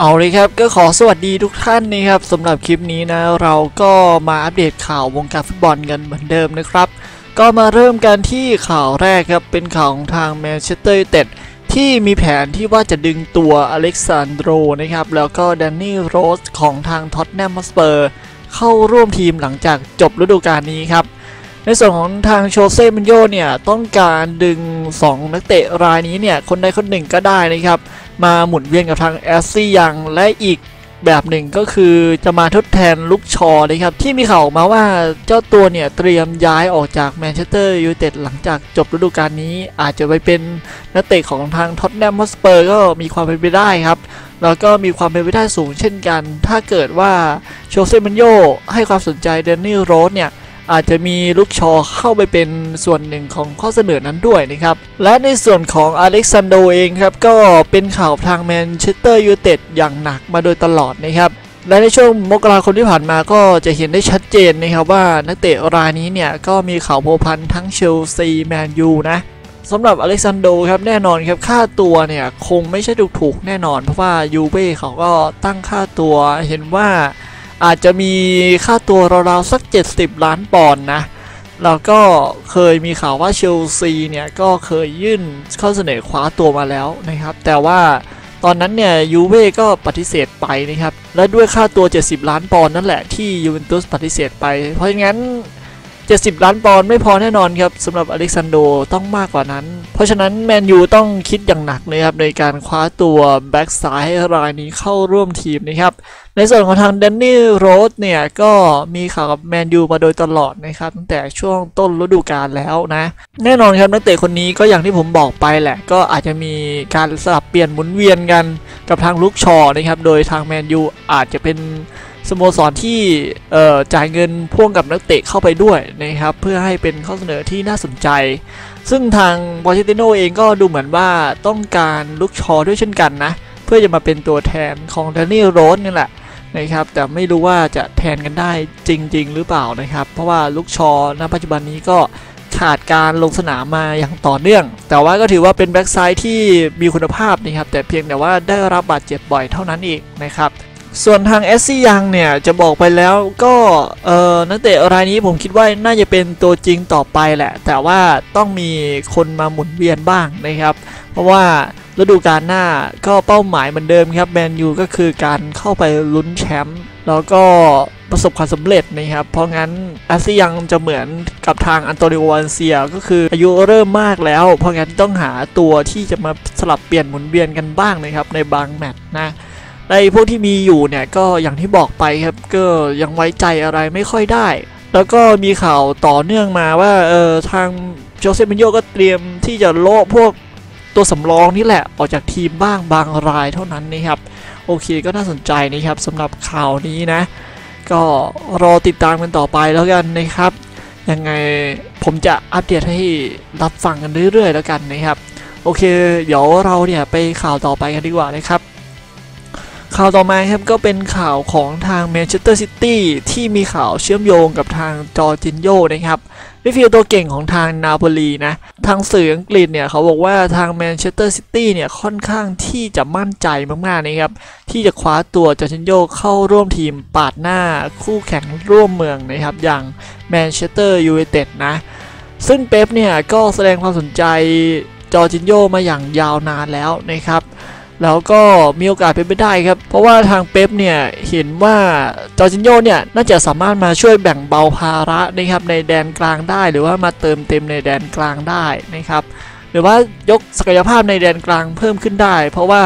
เอาเลยครับก็ขอสวัสดีทุกท่านนะครับสำหรับคลิปนี้นะ เราก็มาอัปเดตข่าววงการฟุตบอลกันเหมือนเดิมนะครับ ก็มาเริ่มกันที่ข่าวแรกครับ เป็นข่าวของทางแมนเชสเตอร์ยูไนเต็ดที่มีแผนที่ว่าจะดึงตัวอเล็กซานโดรนะครับ แล้วก็แดนนี่โรสของทางท็อตแนมสเปอร์เข้าร่วมทีมหลังจากจบฤดูกาลนี้ครับ ในส่วนของทางโชเซ่มินโยเนี่ยต้องการดึง 2 นักเตะรายนี้เนี่ยคนใดคนหนึ่งก็ได้นะครับ มาหมุนเวียนกับทางแอสซี่ยังและอีกแบบหนึ่งก็คือจะมาทดแทนลุกชอนะครับที่มีข่าวออกมาว่าเจ้าตัวเนี่ยเตรียมย้ายออกจากแมนเชสเตอร์ยูไนเต็ดหลังจากจบฤดูกาลนี้ อาจจะไปเป็นนักเตะของทางท็อตแนมฮอสเปอร์ก็มีความเป็นไปได้ครับแล้วก็มีความเป็นไปได้สูงเช่นกัน ถ้าเกิดว่าโชเซ่มันโยให้ความสนใจเดนนี่โรสเนี่ย อาจจะมีลูกชอเข้าไปเป็นส่วนหนึ่งของข้อเสนอนั้นด้วยนะครับ และในส่วนของอเล็กซานโดเองครับ ก็เป็นข่าวทางแมนเชสเตอร์ยูไนเต็ดอย่างหนักมาโดยตลอดนะครับและในช่วงมกราคมที่ผ่านมาก็จะเห็นได้ชัดเจนนะครับว่านักเตะรายนี้เนี่ย ก็มีข่าวโพพันทั้งเชลซีแมนยูนะสำหรับอเล็กซานโดครับแน่นอนครับค่าตัวเนี่ย คงไม่ใช่ถูกๆแน่นอน เพราะว่ายูเว่เขาก็ตั้งค่าตัวเห็นว่า อาจจะมีค่าตัวราวๆสัก 70 ล้านปอนด์นะ แล้วก็เคยมีข่าวว่าเชลซีเนี่ย ก็เคยยื่นข้อเสนอคว้าตัวมาแล้วนะครับ แต่ว่าตอนนั้นเนี่ยยูเว่ก็ปฏิเสธไปนะครับ และด้วยค่าตัว 70 ล้านปอนด์นั่นแหละที่ยูเวนตุสปฏิเสธไป เพราะงั้น 70 ล้านปอนด์ไม่พอแน่นอนครับสำหรับอเล็กซานโดต้องมากกว่านั้น เพราะฉะนั้นแมนยูต้องคิดอย่างหนักเลยครับในการคว้าตัวแบ็กซ้ายรายนี้เข้าร่วมทีมนะครับในส่วนของทางแดนนี่โรสเนี่ยก็มีข่าวกับแมนยูมาโดยตลอดนะครับตั้งแต่ช่วงต้นฤดูกาลแล้วนะแน่นอนครับนักเตะคนนี้ก็อย่างที่ผมบอกไปแหละ ก็อาจจะมีการสลับเปลี่ยนหมุนเวียนกันกับทางลุกชอนะครับโดยทางแมนยูอาจจะเป็น สโมสรที่จ่ายเงินพ่วงกับนักเตะเข้าไปด้วยนะครับเพื่อให้เป็นข้อเสนอที่น่าสนใจ ซึ่งทางบอชิติโนเองก็ดูเหมือนว่าต้องการลุกชอด้วยเช่นกันนะ เพื่อจะมาเป็นตัวแทนของแดนนี่โรสนี่แหละนะครับแต่ไม่รู้ว่าจะแทนกันได้จริง ๆ หรือเปล่านะครับ เพราะว่าลูกชอณปัจจุบันนี้ก็ขาดการลงสนามมาอย่างต่อเนื่อง แต่ว่าก็ถือว่าเป็นแบ็กไซด์ที่มีคุณภาพนะครับ แต่เพียงแต่ว่าได้รับบาดเจ็บบ่อยเท่านั้นเองนะครับ ส่วนทางเอสซี่ยังเนี่ยจะบอกไปแล้วก็เออนักเตะรายนี้ผมคิดว่าน่าจะเป็นตัวจริงต่อไปแหละ แต่ว่าต้องมีคนมาหมุนเวียนบ้างนะครับ เพราะว่าฤดูกาลหน้าก็เป้าหมายเหมือนเดิมครับแมนยูก็คือการเข้าไปลุ้นแชมป์แล้วก็ประสบความสำเร็จนะครับ เพราะงั้นอาซียังจะเหมือนกับทางอันโตนิโอวันเซียก็คืออายุเริ่มมากแล้ว เพราะงั้นต้องหาตัวที่จะมาสลับเปลี่ยนหมุนเวียนกันบ้างนะครับในบางแมตช์นะ ในพวกที่มีอยู่เนี่ยก็อย่างที่บอกไปครับก็ยังไว้ใจอะไรไม่ค่อยได้ แล้วก็มีข่าวต่อเนื่องมาว่าเออทางโจเซมิโยก็เตรียมที่จะโละพวกตัวสำรองนี่แหละออกจากทีมบ้างบางรายเท่านั้นนะครับโอเคก็น่าสนใจนะครับสำหรับข่าวนี้นะ ก็รอติดตามกันต่อไปแล้วกันนะครับยังไงผมจะอัปเดตให้รับฟังกันเรื่อยๆแล้วกันนะครับ โอเค เดี๋ยวเราเนี่ยไปข่าวต่อไปกันดีกว่านะครับ ข่าวต่อมาครับก็เป็นข่าวของทางแมนเชสเตอร์ซิตี้ที่มีข่าวเชื่อมโยงกับทางจอร์จินโยนะครับมิดฟิลด์ตัวเก่งของทางนาโปลีนะ ทางสื่ออังกฤษเนี่ยเขาบอกว่าทางแมนเชสเตอร์ซิตี้เนี่ยค่อนข้างที่จะมั่นใจมากๆนะครับ ที่จะคว้าตัวจอร์จินโยเข้าร่วมทีมปาดหน้าคู่แข่งร่วมเมืองนะครับ อย่างแมนเชสเตอร์ยูไนเต็ดนะ ซึ่งเป๊ปเนี่ยก็แสดงความสนใจจอร์จินโยมาอย่างยาวนานแล้วนะครับ แล้วก็มีโอกาสเป็นไปได้ครับ เพราะว่าทางเป๊ปเนี่ยเห็นว่าจอร์จินโยเนี่ยน่าจะสามารถมาช่วยแบ่งเบาภาระนะครับในแดนกลางได้ หรือว่ามาเติมเต็มในแดนกลางได้นะครับ หรือว่ายกศักยภาพในแดนกลางเพิ่มขึ้นได้ เพราะว่า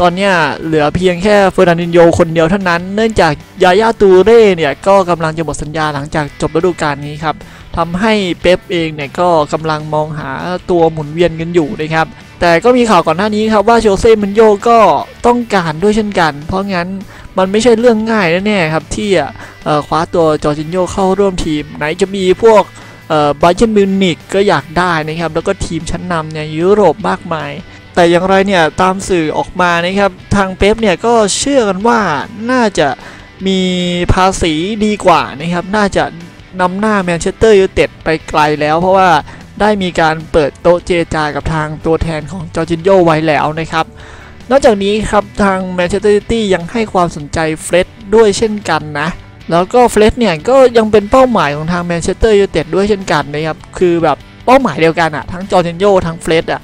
ตอนเนี้ยเหลือเพียงแค่เฟอร์นันดินโยคนเดียวเท่านั้น เนื่องจากยาย่าตูเร่เนี่ยก็กำลังจะหมดสัญญาหลังจากจบฤดูกาลนี้ครับทำให้เป๊ปเองเนี่ยก็กำลังมองหาตัวหมุนเวียนกันอยู่นะครับ แต่ก็มีข่าวก่อนหน้านี้ครับว่าโชเซ่มันโยก็ต้องการด้วยเช่นกัน เพราะงั้นมันไม่ใช่เรื่องง่ายแน่ๆครับที่เอ่อคว้าตัวจอร์จินโยเข้าร่วมทีม ไหนจะมีพวกเอ่อบาเยนมิวนิกก็อยากได้นะครับ แล้วก็ทีมชั้นนำในยุโรปมากมาย แต่อย่างไรเนี่ยตามสื่อออกมานะครับ ทางเป๊ปเนี่ยก็เชื่อกันว่าน่าจะมีภาษีดีกว่านะครับ น่าจะนำหน้าแมนเชสเตอร์ยูไนเต็ดไปไกลแล้วเพราะว่า ได้มีการเปิดโต๊ะเจรจากับทางตัวแทนของจอร์จินโยไว้แล้วนะครับ นอกจากนี้ครับทางแมนเชสเตอร์ซิตี้ยังให้ความสนใจเฟร็ดด้วยเช่นกันนะ แล้วก็เฟร็ดเนี่ยก็ยังเป็นเป้าหมายของทางแมนเชสเตอร์ยูไนเต็ดด้วยเช่นกันนะครับคือแบบเป้าหมายเดียวกันอะทั้งจอร์เจนโยทั้งเฟร็ดอะ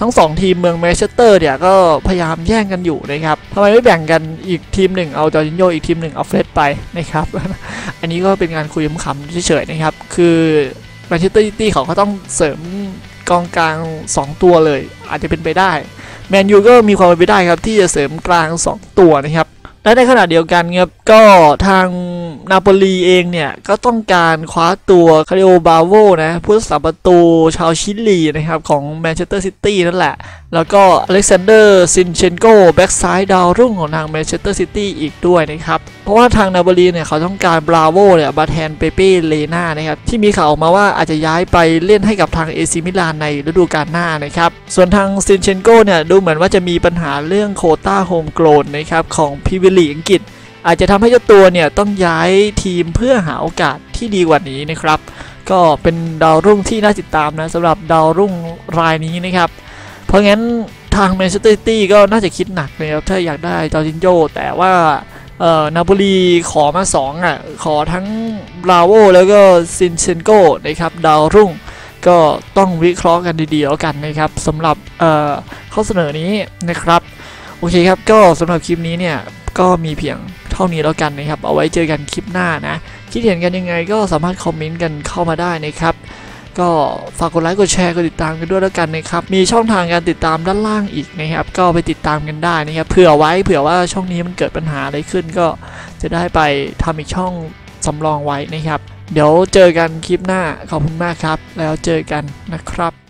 ทั้งสองทีมเมืองแมนเชสเตอร์เนี่ยก็พยายามแย่งกันอยู่นะครับทำไมไม่แบ่งกันอีกทีมหนึ่งเอาจอร์เจนโยอีกทีมหนึ่งเอาเฟร็ดไปนะครับ อันนี้ก็เป็นการคุยขำๆเฉยๆนะครับ คือ แมนเชสเตอร์ซิตี้เขาก็ต้องเสริมกองกลาง 2 ตัวเลย อาจจะเป็นไปได้แมนยูก็มีความเป็นไปได้ครับที่จะเสริมกลาง 2 ตัวนะครับและในขณะเดียวกันครับก็ทางนาโปลีเองเนี่ย ก็ต้องการคว้าตัวคาริโอบาโวนะผู้รักษาประตูชาวชิลีนะครับ ของแมนเชสเตอร์ซิตี้นั่นแหละ แล้วก็อเล็กซานเดอร์ซินเชนโกแบ็กซ้ายดาวรุ่งของทางแมนเชสเตอร์ซิตี้อีกด้วยนะครับเพราะว่าทางนาโปลีเนี่ยเขาต้องการบราโวเนี่ยมาแทนเปเป้เลนานะครับที่มีข่าวออกมาว่าอาจจะย้ายไปเล่นให้กับทางเอซิมิลานในฤดูกาลหน้านะครับส่วนทางซินเชนโกเนี่ยดูเหมือนว่าจะมีปัญหาเรื่องโคต้าโฮมโกลนนะครับของพรีเมียร์ลีอังกฤษ อาจจะทำให้เจ้าตัวเนี่ยต้องย้ายทีมเพื่อหาโอกาสที่ดีกว่านี้นะครับก็เป็นดาวรุ่งที่น่าติดตามนะสำหรับดาวรุ่งรายนี้นะครับเพราะงั้นทางแมนเชสเตอร์ซิตี้ก็น่าจะคิดหนักนะครับถ้าอยากได้จอร์จินโยแต่ว่า เอ่อนาโปลีขอมา2อะขอทั้งบราโวแล้วก็ซินเชนโกนะครับดาวรุ่งก็ต้องวิเคราะห์กันดีๆแล้วกันนะครับสำหรับเอ่อข้อเสนอนี้นะครับ โอเคครับก็สำหรับคลิปนี้เนี่ยก็มีเพียงเท่านี้แล้วกันนะครับ เอาไว้เจอกันคลิปหน้านะ คิดเห็นกันยังไงก็สามารถคอมเมนต์กันเข้ามาได้นะครับ ก็ฝากกดไลค์กดแชร์กดติดตามกันด้วยแล้วกันนะครับมีช่องทางการติดตามด้านล่างอีกนะครับก็ไปติดตามกันได้นะครับเผื่อไว้เผื่อว่าช่องนี้มันเกิดปัญหาอะไรขึ้นก็จะได้ไปทำอีกช่องสำรองไว้นะครับ เดี๋ยวเจอกันคลิปหน้าขอบคุณมากครับ แล้วเจอกันนะครับ